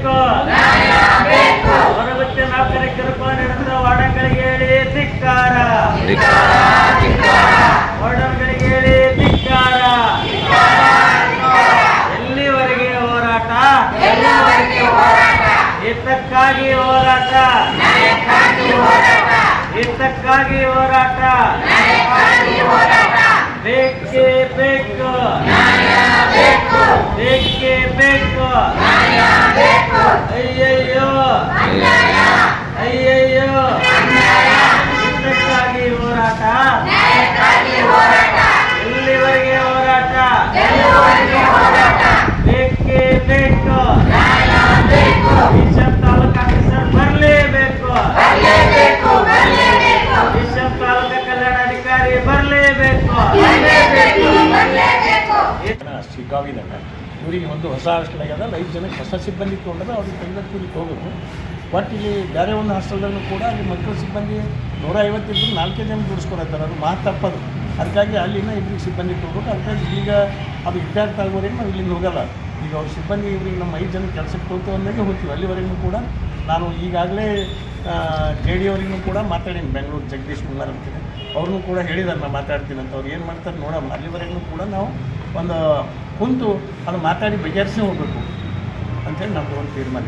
ಬೇಕು. ಹೊರಗುತ್ತೆ ನಾಲ್ಕರ ಕಿರುಪ ನಡೆದ ವಾಡಗಳಿಗೆ ಹೇಳಿ ಧಿಕ್ಕಾರ. ವಾಡಗಳಿಗೆ ಹೇಳಿ ಧಿಕ್ಕಾರ. ಎಲ್ಲಿವರೆಗೆ ಹೋರಾಟ? ಹಿತಕ್ಕಾಗಿ ಹೋರಾಟ. ಹಿತಕ್ಕಾಗಿ ಹೋರಾಟ. ಬೇಕೇ ಬೇಕು. ಬೇಕೇ ಬೇಕು. ಇವರಿಗೆ ಒಂದು ಹೊಸ ಹಾಸ್ಟೆಲ್ ಆಗ್ಯದ. ಐದು ಜನಕ್ಕೆ ಹೊಸ ಸಿಬ್ಬಂದಿ ತೊಗೊಂಡ್ರೆ ಅವ್ರಿಗೆ ತೆಗೆದಕ್ಕೂರಿಗೆ ಹೋಗಬೇಕು ಬಟ್ ಇಲ್ಲಿ ಬೇರೆ ಒಂದು ಹಾಸ್ಟೆಲ್ದಲ್ಲೂ ಕೂಡ ಅಲ್ಲಿ ಮಕ್ಕಳ ಸಿಬ್ಬಂದಿ ನೂರ ಐವತ್ತಿದ್ರು ನಾಲ್ಕೇ ಜನ ದುಡಿಸ್ಕೊಳತ್ತಾರೆ ಅದು ಮಾತು ತಪ್ಪದು. ಅದಕ್ಕಾಗಿ ಅಲ್ಲಿನ ಇಬ್ಬರಿಗೆ ಸಿಬ್ಬಂದಿ ತೊಗೊಬೇಕು ಅದಕ್ಕಾಗಿ ಈಗ ಅದು ಇತ್ಯರ್ಥ ಆಗುವವರೆಗೆ ನಾವು ಇಲ್ಲಿಂದ ಹೋಗಲ್ಲ. ಈಗ ಅವ್ರ ಸಿಬ್ಬಂದಿ ಇವ್ರಿಗೆ ನಮ್ಮ ಐದು ಜನ ಕೆಲಸಕ್ಕೆ ಹೋಗ್ತೀವಿ ಅಂದಾಗೆ ಹೋಗ್ತೀವಿ. ಅಲ್ಲಿವರೆಗೂ ಕೂಡ ನಾನು ಈಗಾಗಲೇ ಜೆ ಡಿ ಅವರಿಗೂ ಕೂಡ ಮಾತಾಡೀನಿ, ಬೆಂಗಳೂರು ಜಗದೀಶ್ ಮುಲ್ಲಾರ್ ಅಂತೀನಿ ಅವ್ರನ್ನೂ ಕೂಡ ಹೇಳಿದಾರೆ ನಾನು ಮಾತಾಡ್ತೀನಿ ಅಂತ. ಅವ್ರು ಏನು ಮಾಡ್ತಾರೆ ನೋಡಮ್ಮ, ಅಲ್ಲಿವರೆಗೂ ಕೂಡ ನಾವು ಒಂದು ಕುಂತು ಅದು ಮಾತಾಡಿ ಬಗೆಹರಿಸಿ ಹೋಗಬೇಕು ಅಂತೇಳಿ ನಮ್ಮದು ಒಂದು ತೀರ್ಮಾನ